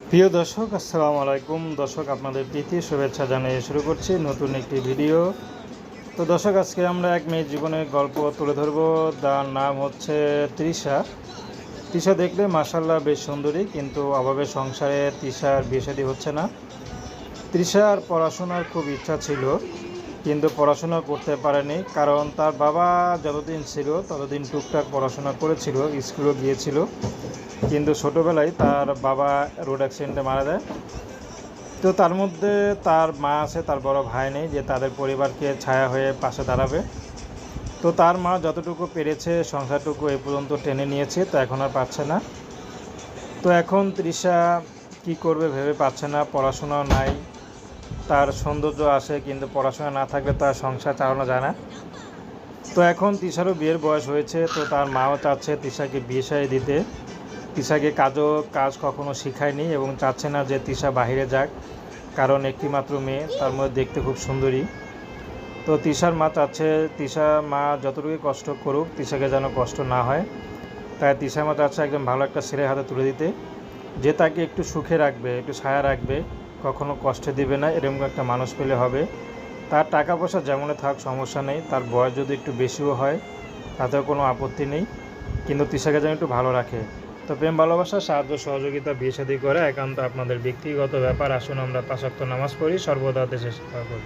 প্রিয় দর্শক, আসসালামু আলাইকুম। দর্শক, আপনাদের প্রীতি, শুভেচ্ছা জানিয়ে শুরু করছি নতুন একটি ভিডিও। তো দর্শক, আজকে আমরা এক মেয়ের জীবনের গল্প তুলে ধরব। তার নাম হচ্ছে তৃষা। তৃষা দেখলে মাসাল্লাহ বেশ সুন্দরী, কিন্তু অভাবে সংসারে তৃষার শাদী হচ্ছে না। তৃষার পড়াশোনার খুব ইচ্ছা ছিল। কিন্তু পড়াশোনা করতে পারেনি, কারণ তার বাবা যতদিন ছিল ততদিন টুকটাক পড়াশোনা করেছিল, স্কুলেও গিয়েছিল। কিন্তু ছোটোবেলায় তার বাবা রোড অ্যাক্সিডেন্টে মারা যায়। তো তার মধ্যে তার মা আছে, তার বড় ভাই নেই, যে তাদের পরিবারকে ছায়া হয়ে পাশে দাঁড়াবে। তো তার মা যতটুকু পেরেছে, সংসারটুকু এ পর্যন্ত টেনে নিয়েছে, তো এখন আর পাচ্ছে না। তো এখন তৃষা কি করবে ভেবে পাচ্ছে না পড়াশোনাও নাই। তার সৌন্দর্য আসে, কিন্তু পড়াশোনা না থাকলে তার সংসার চালানো যায় না। তো এখন তৃষারও বিয়ের বয়স হয়েছে, তো তার মাও চাচ্ছে তৃষাকে বিয়ে সাই দিতে। তৃষাকে কাজও, কাজ কখনো শিখায়নি এবং চাচ্ছে না যে তৃষা বাইরে যাক, কারণ একটি মাত্র মেয়ে, তার মধ্যে দেখতে খুব সুন্দরী। তো তৃষার মা চাচ্ছে তৃষা মা যতটুকু কষ্ট করুক তৃষাকে যেন কষ্ট না হয়। তাই তৃষা মা চাচ্ছে একদম ভালো একটা ছেলের হাতে তুলে দিতে, যে তাকে একটু সুখে রাখবে, একটু ছায়া রাখবে। কখনো কষ্টে দিবে না, এরকম একটা মানুষ পেলে হবে। তার টাকা পয়সা যেমন থাক, সমস্যা নেই। তার বয়স যদি একটু বেশিও হয়, তাতেও কোনো আপত্তি নেই। কিন্তু তৃষাকে যেন একটু ভালো রাখে। তো প্রেম, ভালোবাসা, সাহায্য, সহযোগিতা বিয়ে করে একান্ত আপনাদের ব্যক্তিগত ব্যাপার। আসুন আমরা পাশাক্ত নামাজ পড়ি, সর্বদা দেশে করি।